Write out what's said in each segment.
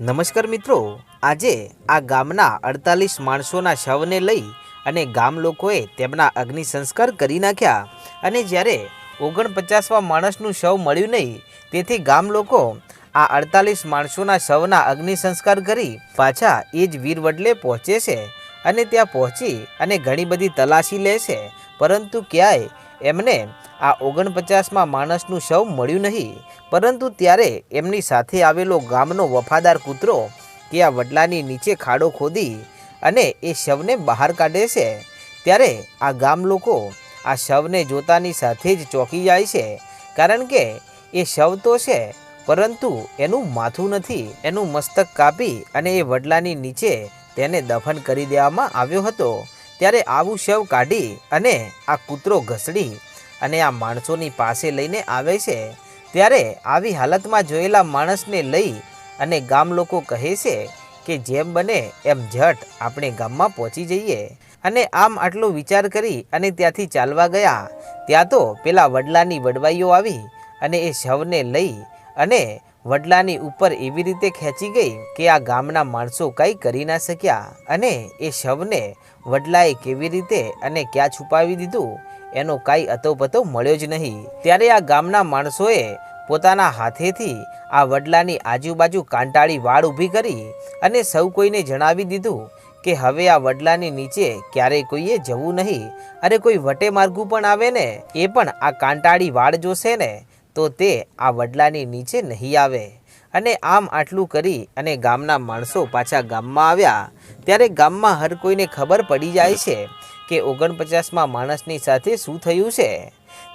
નમસ્કાર મિત્રો, આજે આ ગામના અડતાલીસ માણસોના શવને લઈ અને ગામ લોકોએ તેમના અગ્નિ સંસ્કાર કરી નાખ્યા અને જ્યારે ઓગણપચાસમાં માણસનું શવ મળ્યું નહીં, તેથી ગામ લોકો આ અડતાલીસ માણસોના શવના અગ્નિ સંસ્કાર કરી પાછા એ જ વીરવડલે પહોંચે છે અને ત્યાં પહોંચી અને ઘણી બધી તલાશી લે છે. પરંતુ ક્યાંય એમને આ ઓગણપચાસમાં માણસનું શવ મળ્યું નહીં, પરંતુ ત્યારે એમની સાથે આવેલો ગામનો વફાદાર કૂતરો કે આ વડલાની નીચે ખાડો ખોદી અને એ શવને બહાર કાઢે છે. ત્યારે આ ગામ લોકો આ શવને જોતાની સાથે જ ચોંકી જાય છે, કારણ કે એ શવ તો છે, પરંતુ એનું માથું નથી. એનું મસ્તક કાપી અને એ વડલાની નીચે તેને દફન કરી દેવામાં આવ્યો હતો. ત્યારે આવું શવ કાઢી અને આ કૂતરો ઘસડી અને આ માણસોની પાસે લઈને આવે છે. ત્યારે આવી હાલતમાં જોયેલા માણસને લઈ અને ગામ લોકો કહે છે કે જેમ બને એમ ઝટ આપણે ગામમાં પહોંચી જઈએ. અને આમ આટલો વિચાર કરી અને ત્યાંથી ચાલવા ગયા. ત્યાં તો પેલા વડલાની વડવાઈઓ આવી અને એ શવને લઈ અને વડલાની ઉપર એવી રીતે ખેંચી ગઈ કે આ ગામના માણસો કંઈ કરી ના શક્યા અને એ શવને વડલાએ કેવી રીતે અને ક્યાં છુપાવી દીધું એનો કાંઈ અતોપતો મળ્યો જ નહીં. ત્યારે આ ગામના માણસોએ પોતાના હાથેથી આ વડલાની આજુબાજુ કાંટાળી વાળ ઊભી કરી અને સૌ કોઈને જણાવી દીધું કે હવે આ વડલાની નીચે ક્યારેય કોઈએ જવું નહીં. અરે કોઈ વટે માર્ગું પણ આવે ને? એ પણ આ કાંટાળી વાળ જોશે ને? તો તે આ વડલાની નીચે નહીં આવે. અને આમ આટલું કરી અને ગામના માણસો પાછા ગામમાં આવ્યા, ત્યારે ગામમાં હર કોઈને ખબર પડી જાય છે કે ઓગણપચાસમાં માણસની સાથે શું થયું છે.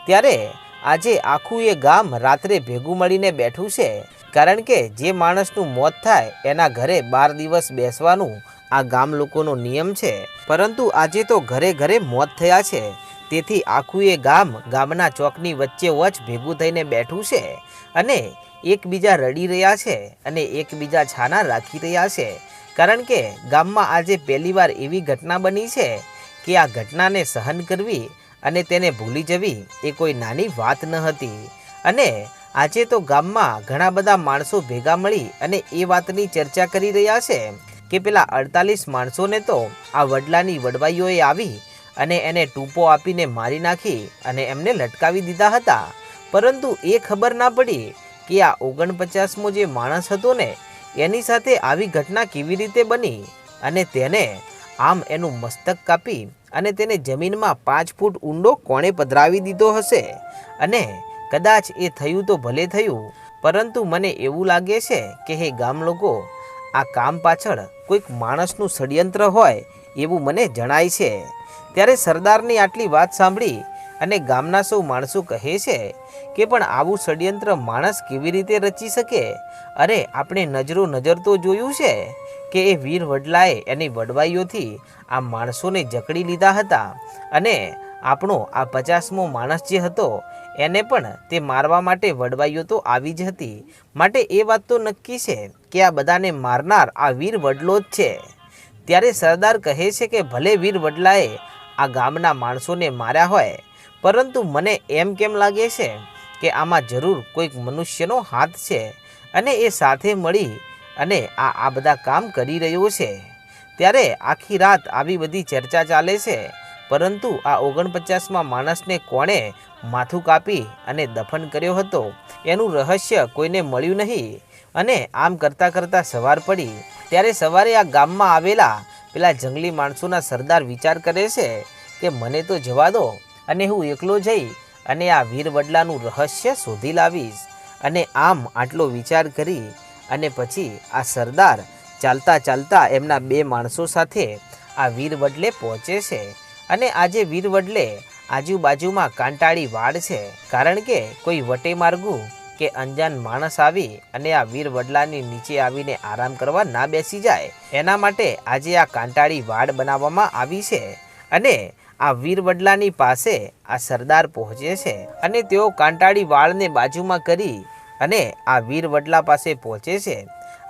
ત્યારે આજે આખું એ ગામ રાત્રે ભેગું મળીને બેઠું છે, કારણ કે જે માણસનું મોત થાય એના ઘરે બાર દિવસ બેસવાનું આ ગામ લોકોનો નિયમ છે. પરંતુ આજે તો ઘરે ઘરે મોત થયા છે. તેથી આખું એ ગામ ગામના ચોકની વચ્ચે વચ ભેગું થઈને બેઠું છે અને એકબીજા રડી રહ્યા છે અને એકબીજા છાના રાખી રહ્યા છે. કારણ કે ગામમાં આજે પહેલીવાર એવી ઘટના બની છે કે આ ઘટનાને સહન કરવી અને તેને ભૂલી જવી એ કોઈ નાની વાત ન હતી. અને આજે તો ગામમાં ઘણા બધા માણસો ભેગા મળી અને એ વાતની ચર્ચા કરી રહ્યા છે કે પેલા અડતાલીસ માણસોને તો આ વડલાની વડવાઈઓએ આવી અને એને ટૂંપો આપીને મારી નાખી અને એમને લટકાવી દીધા હતા. પરંતુ એ ખબર ના પડી કે આ ઓગણપચાસમો જે માણસ હતો ને, એની સાથે આવી ઘટના કેવી રીતે બની અને તેને આમ એનું મસ્તક કાપી અને તેને જમીનમાં પાંચ ફૂટ ઊંડો કોણે પધરાવી દીધો હશે? અને કદાચ એ થયું તો ભલે થયું, પરંતુ મને એવું લાગે છે કે હે ગામ લોકો, આ કામ પાછળ કોઈક માણસનું ષડયંત્ર હોય એવું મને જણાય છે. ત્યારે સરદારની આટલી વાત સાંભળી અને ગામના સૌ માણસો કહે છે કે પણ આવું ષડયંત્ર માણસ કેવી રીતે રચી શકે? અરે, આપણે નજરો નજર તો જોયું છે કે એ વીર વડલાએ એની વડવાઈઓથી આ માણસોને જકડી લીધા હતા અને આપણો આ પચાસમો માણસ જે હતો, એને પણ તે મારવા માટે વડવાઈઓ તો આવી જ હતી. માટે એ વાત તો નક્કી છે કે આ બધાને મારનાર આ વીર વડલો જ છે. ત્યારે સરદાર કહે છે કે ભલે વીર વડલાએ આ ગામના માણસોને માર્યા હોય. પરંતુ મને એમ કેમ લાગે છે કે આમાં જરૂર કોઈક મનુષ્યનો હાથ છે અને એ સાથે મળી અને આ આ બધા કામ કરી રહ્યો છે. ત્યારે આખી રાત આવી બધી ચર્ચા ચાલે છે. પરંતુ આ ઓગણપચાસમાં માણસને કોણે માથું કાપી અને દફન કર્યો હતો? એનું રહસ્ય કોઈને મળ્યું નહીં. અને આમ કરતાં કરતાં સવાર પડી. ત્યારે સવારે આ ગામમાં આવેલા પેલા જંગલી માણસોના સરદાર વિચાર કરે છે કે મને તો જવા દો અને હું એકલો જઈ અને આ વીર વડલાનું રહસ્ય શોધી લાવીશ અને આમ આટલો વિચાર કરી અને પછી આ સરદાર ચાલતા ચાલતા એમના બે માણસો સાથે આ વીર વડલે પહોંચે છે. અને આજે વીર વડલે આજુબાજુમાં કાંટાળી વાડ છે, કારણ કે કોઈ વટે માર્ગું કે અંજાન માણસ આવી અને આ વીર વડલાની નીચે આવીને આરામ કરવા ના બેસી જાય. એના માટે આજે આ કાંટાળી વાડ બનાવવામાં આવી છે અને આ વીર વડલાની પાસે આ સરદાર પહોંચે છે અને તેઓ કાંટાળી વાળને બાજુમાં કરી અને આ વીર વડલા પાસે પહોંચે છે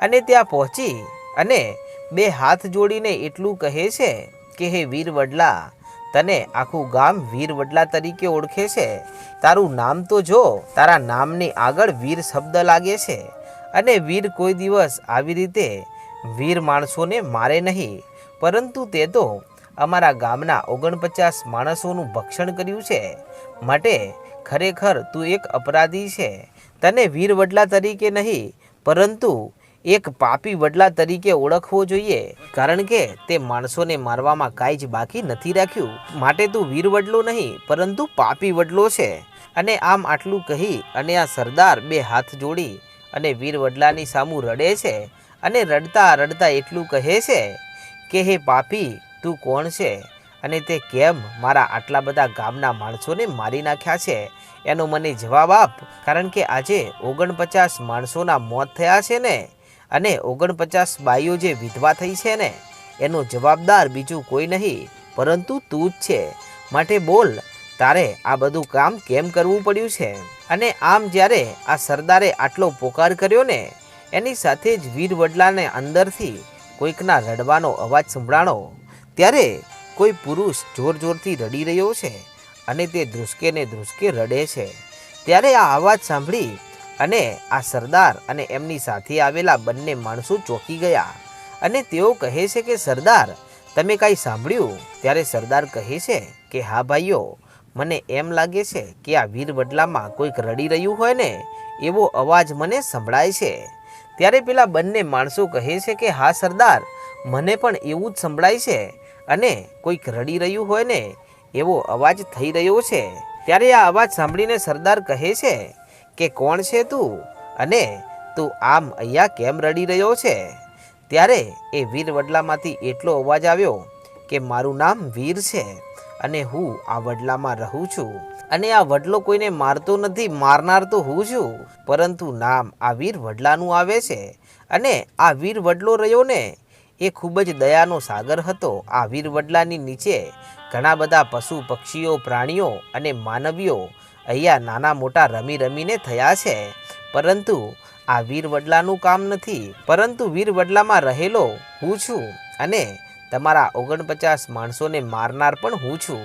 અને ત્યાં પહોંચી અને બે હાથ જોડીને એટલું કહે છે કે, હે વીર વડલા તને આખું ગામ વીર વડલા તરીકે ઓળખે છે? તારું નામ તો જો, તારા નામની આગળ વીર શબ્દ લાગે છે. અને વીર કોઈ દિવસ આવી રીતે વીર માણસોને મારે નહીં. પરંતુ તે તો અમારા ગામના ઓગણપચાસ માણસોનું ભક્ષણ કર્યું છે. માટે ખરેખર તું એક અપરાધી છે. તને વીર વડલા તરીકે નહીં, પરંતુ એક પાપી વડલા તરીકે ઓળખવો જોઈએ, કારણ કે તે માણસોને મારવામાં કાંઈ જ બાકી નથી રાખ્યું. માટે તું વીર વડલો નહીં, પરંતુ પાપી વડલો છે. અને આમ આટલું કહી અને આ સરદાર બે હાથ જોડી અને વીર વડલાની સામું રડે છે અને રડતા રડતા એટલું કહે છે કે, હે પાપી, તું કોણ છે? અને તે કેમ મારા આટલા બધા ગામના માણસોને મારી નાખ્યા છે? એનો મને જવાબ આપ, કારણ કે આજે ઓગણપચાસ માણસોના મોત થયા છે ને. અને ઓગણપચાસ બાઈઓ જે વિધવા થઈ છે ને, એનો જવાબદાર બીજું કોઈ નહીં, પરંતુ તું જ છે. માટે બોલ, તારે આ બધું કામ કેમ કરવું પડ્યું છે? અને આમ જ્યારે આ સરદારે આટલો પોકાર કર્યો ને, એની સાથે જ વીર વડલાને અંદરથી કોઈકના રડવાનો અવાજ સંભળાણો. ત્યારે કોઈ પુરુષ જોર જોરથી રડી રહ્યો છે અને તે ધ્રુસકે ને ધ્રુસકે રડે છે. ત્યારે આ અવાજ સાંભળી અને આ સરદાર અને એમની સાથે આવેલા બંને માણસો ચોંકી ગયા. અને તેઓ કહે છે કે, સરદાર, તમે કાંઈ સાંભળ્યું? ત્યારે સરદાર કહે છે કે, હા ભાઈઓ, મને એમ લાગે છે કે આ વીર વડલામાં કોઈક રડી રહ્યું હોય ને, એવો અવાજ મને સંભળાય છે. ત્યારે પેલા બંને માણસો કહે છે કે, હા સરદાર, મને પણ એવું જ સંભળાય છે અને કોઈક રડી રહ્યું હોય ને, એવો અવાજ થઈ રહ્યો છે. ત્યારે આ અવાજ સાંભળીને સરદાર કહે છે કે કોણ છે તું? અને તું આમ અહીંયા કેમ રડી રહ્યો છે? ત્યારે એ વીર વડલામાંથી એટલો અવાજ આવ્યો કે મારું નામ વીર છે અને હું આ વડલામાં રહું છું. અને આ વડલો કોઈને મારતો નથી, મારનાર તો હું છું. પરંતુ નામ આ વીર વડલાનું આવે છે. અને આ વીર વડલો રહ્યો ને એ ખૂબ જ દયાનો સાગર હતો. આ વીર વડલાની નીચે ઘણા બધા પશુ, પક્ષીઓ, પ્રાણીઓ અને માનવીઓ અહીંયા નાના મોટા રમી રમીને થયા છે. પરંતુ આ વીર વડલાનું કામ નથી. પરંતુ વીર વડલામાં રહેલો હું છું અને તમારા ઓગણપચાસ માણસોને મારનાર પણ હું છું.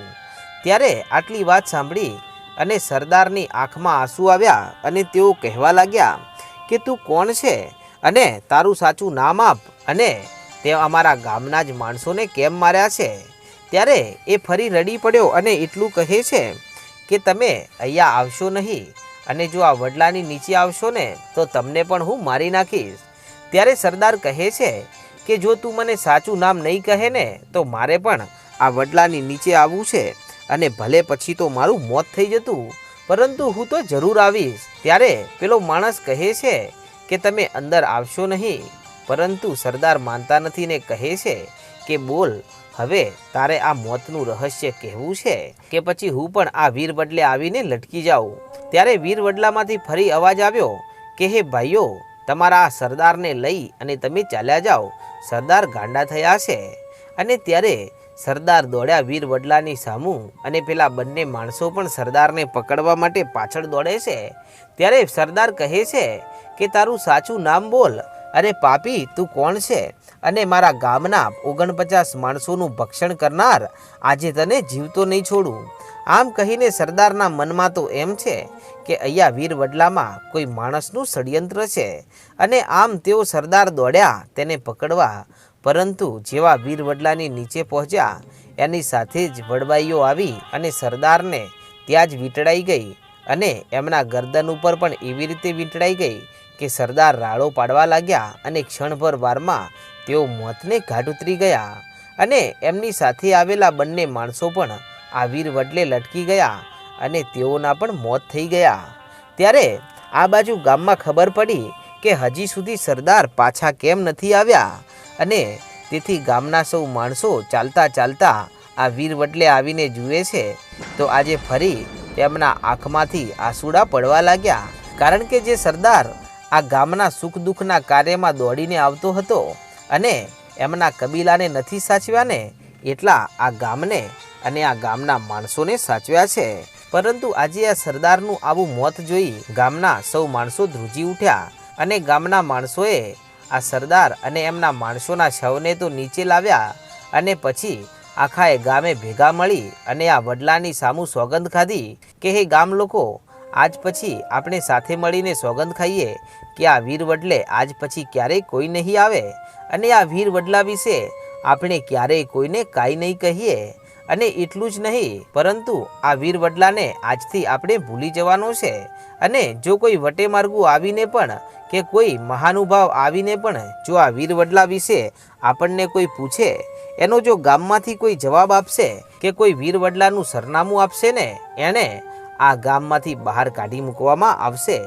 ત્યારે આટલી વાત સાંભળી અને સરદારની આંખમાં આંસુ આવ્યા અને તેઓ કહેવા લાગ્યા કે તું કોણ છે અને તારું સાચું નામ આપ અને તે અમારા ગામના જ માણસોને કેમ માર્યા છે? ત્યારે એ ફરી રડી પડ્યો અને એટલું કહે છે કે તમે અહીંયા આવશો નહીં? અને જો આ વડલાની નીચે આવશો ને, તો તમને પણ હું મારી નાખીશ. ત્યારે સરદાર કહે છે કે, જો તું મને સાચું નામ નહીં કહે ને, તો મારે પણ આ વડલાની નીચે આવવું છે. અને ભલે પછી તો મારું મોત થઈ જતું, પરંતુ હું તો જરૂર આવીશ. ત્યારે પેલો માણસ કહે છે કે, તમે અંદર આવશો નહીં. પરંતુ સરદાર માનતા નથી ને કહે છે કે, બોલ હવે તારે આ મોતનું રહસ્ય કહેવું છે કે પછી હું પણ આ વીર વડલે આવીને લટકી જાઉં? ત્યારે વીર વડલામાંથી ફરી અવાજ આવ્યો કે, હે ભાઈઓ, તમારા આ સરદારને લઈ અને તમે ચાલ્યા જાઓ. સરદાર ગાંડા થયા છે. અને ત્યારે સરદાર દોડ્યા વીર વડલાની સામું અને પેલા બંને માણસો પણ સરદારને પકડવા માટે પાછળ દોડે છે. ત્યારે સરદાર કહે છે કે, તારું સાચું નામ બોલ. અરે પાપી, તું કોણ છે? અને મારા ગામના ઓગણપચાસ માણસોનું ભક્ષણ કરનાર આજે તને જીવતો નહીં છોડું. આમ કહીને સરદારના મનમાં તો એમ છે કે અહીંયા વીર વડલામાં કોઈ માણસનું ષડયંત્ર છે અને આમ તેઓ સરદાર દોડ્યા તેને પકડવા. પરંતુ જેવા વીર વડલાની નીચે પહોંચ્યા, એની સાથે જ વડવાઈઓ આવી અને સરદારને ત્યાં જ વીંટળાઈ ગઈ અને એમના ગરદન ઉપર પણ એવી રીતે વીંટળાઈ ગઈ કે સરદાર રાડો પાડવા લાગ્યા અને ક્ષણભર વારમાં તેઓ મોતને ઘાટ ઉતરી ગયા અને એમની સાથે આવેલા બંને માણસો પણ આ વીર વડલે લટકી ગયા અને તેઓના પણ મોત થઈ ગયા. ત્યારે આ બાજુ ગામમાં ખબર પડી કે હજી સુધી સરદાર પાછા કેમ નથી આવ્યા અને તેથી ગામના સૌ માણસો ચાલતા ચાલતા આ વીર વડલે આવીને જુએ છે, તો આજે ફરી તેમના આંખમાંથી આંસુડા પડવા લાગ્યા. કારણ કે જે સરદાર આ ગામના સુખ દુઃખના કાર્યમાં દોડીને આવતો હતો અને એમના કબીલાને નથી સાચવ્યા ને એટલા આ ગામને અને આ ગામના માણસોને સાચવ્યા છે. પરંતુ આજે આ સરદારનું આવું મોત જોઈ ગામના સૌ માણસો ધ્રુજી ઉઠ્યા અને ગામના માણસોએ આ સરદાર અને એમના માણસોના શવને તો નીચે લાવ્યા અને પછી આખા એ ગામે ભેગા મળી અને આ વડલાની સામું સોગંદ ખાધી કે હે ગામ લોકો આજ પછી આપણે સાથે મળીને સોગંદ ખાઈએ કે આ વીર વડલે આજ પછી ક્યારેય કોઈ નહીં આવે અને આ વીર વડલા વિશે આપણે ક્યારેય કોઈને કાંઈ નહીં કહીએ અને એટલું જ નહીં, પરંતુ આ વીર વડલાને આજથી આપણે ભૂલી જવાનો છે અને જો કોઈ વટે માર્ગું આવીને પણ કે કોઈ મહાનુભાવ આવીને પણ જો આ વીર વડલા વિશે આપણને કોઈ પૂછે, એનો જો ગામમાંથી કોઈ જવાબ આપશે કે કોઈ વીર વડલાનું સરનામું આપશે ને, એણે આ ગામમાંથી બહાર કાઢી મૂકવામાં આવશે.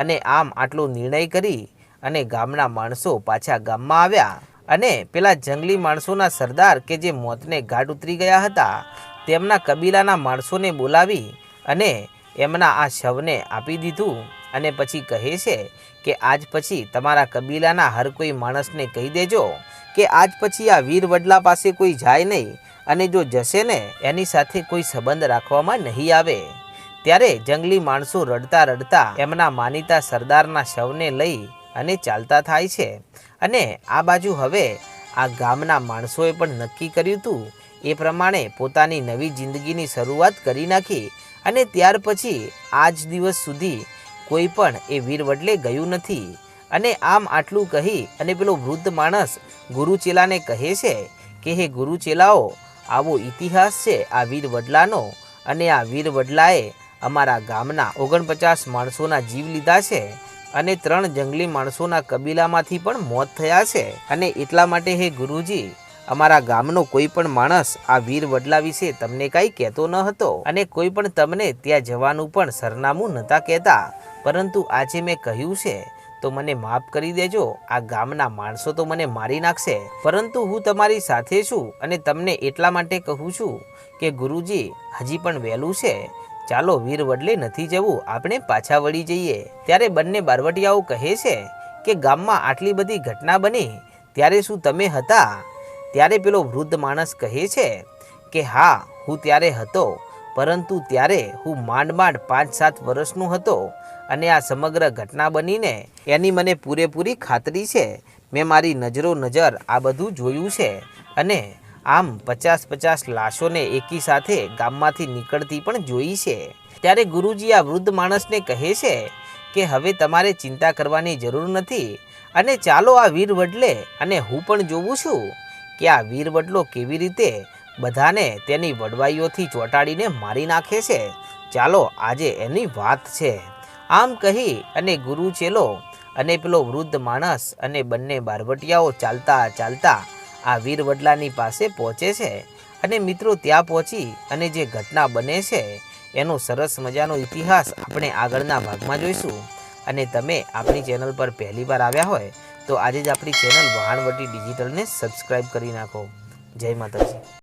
અને આમ આટલો નિર્ણય કરી અને ગામના માણસો પાછા ગામમાં આવ્યા. અને પેલા જંગલી માણસોના સરદાર કે જે મોતને ઘાટ ઉતરી ગયા હતા, તેમના કબીલાના માણસોને બોલાવી અને એમના આ શવને આપી દીધું. અને પછી કહે છે કે આજ પછી તમારા કબીલાના હર કોઈ માણસને કહી દેજો કે આજ પછી આ વીર વડલા પાસે કોઈ જાય નહીં અને જો જશે ને, એની સાથે કોઈ સંબંધ રાખવામાં નહીં આવે. ત્યારે જંગલી માણસો રડતા રડતા એમના માનીતા સરદારના શવને લઈ અને ચાલતા થાય છે. અને આ બાજુ હવે આ ગામના માણસોએ પણ નક્કી કર્યું હતું. એ પ્રમાણે પોતાની નવી જિંદગીની શરૂઆત કરી નાખી અને ત્યાર પછી આજ દિવસ સુધી કોઈ પણ એ વીર વડલે ગયું નથી. અને આમ આટલું કહી અને પેલો વૃદ્ધ માણસ ગુરુચેલાને કહે છે કે, હે ગુરુચેલાઓ, આવો ઇતિહાસ છે આ વીર વડલાનો અને આ વીર વડલાએ અમારા ગામના ઓગણપચાસ માણસોના જીવ લીધા છે અને ત્રણ જંગલી માણસોના કબીલામાંથી પણ મોત થયા છે. અને એટલા માટે હે ગુરુજી, અમારા ગામનો કોઈ પણ માણસ આ વીર વડલા વિશે તમને કાંઈ કહેતો ન હતો અને કોઈ પણ તમને ત્યાં જવાનું પણ સરનામું નહોતા કહેતા. પરંતુ આજે મેં કહ્યું છે, તો મને માફ કરી દેજો, આ ગામના માણસો તો મને મારી નાખશે. પરંતુ હું તમારી સાથે છું અને તમને એટલા માટે કહું છું કે ગુરુજી, હજી પણ વહેલું છે. ચાલો વીર વડલે નથી જવું, આપણે પાછા વળી જઈએ. ત્યારે બંને બારવટિયાઓ કહે છે કે ગામમાં આટલી બધી ઘટના બની, ત્યારે શું તમે હતા? ત્યારે પેલો વૃદ્ધ માણસ કહે છે કે, હા, હું ત્યારે હતો, પરંતુ ત્યારે હું માંડ માંડ પાંચ સાત વર્ષનો હતો અને આ સમગ્ર ઘટના બનીને એની મને પૂરેપૂરી ખાતરી છે. મેં મારી નજરો નજર આ બધું જોયું છે અને આમ પચાસ પચાસ લાશોને એકી સાથે ગામમાંથી નીકળતી પણ જોઈ છે. ત્યારે ગુરુજી આ વૃદ્ધ માણસને કહે છે કે, હવે તમારે ચિંતા કરવાની જરૂર નથી અને ચાલો આ વીર વડલે અને હું પણ જોઉં છું કે આ વીર વડલો કેવી રીતે બધાને તેની વડવાઈઓથી ચોંટાડીને મારી નાખે છે. ચાલો, આજે એની વાત છે. આમ કહી અને ગુરુ ચેલો અને પેલો વૃદ્ધ માણસ અને બંને બારવટિયાઓ ચાલતા ચાલતા આ વીર વડલાની પાસે પહોંચે છે. અને મિત્રો ત્યાં પહોંચી અને જે ઘટના બને છે, એનો સરસ મજાનો ઇતિહાસ આપણે આગળના ભાગમાં જોઈશું. અને તમે આપણી ચેનલ પર પહેલી વાર આવ્યા હોય, તો આજે જ આપણી ચેનલ વહાણવટી ડિજિટલને સબસ્ક્રાઈબ કરી નાખો. જય માતાજી.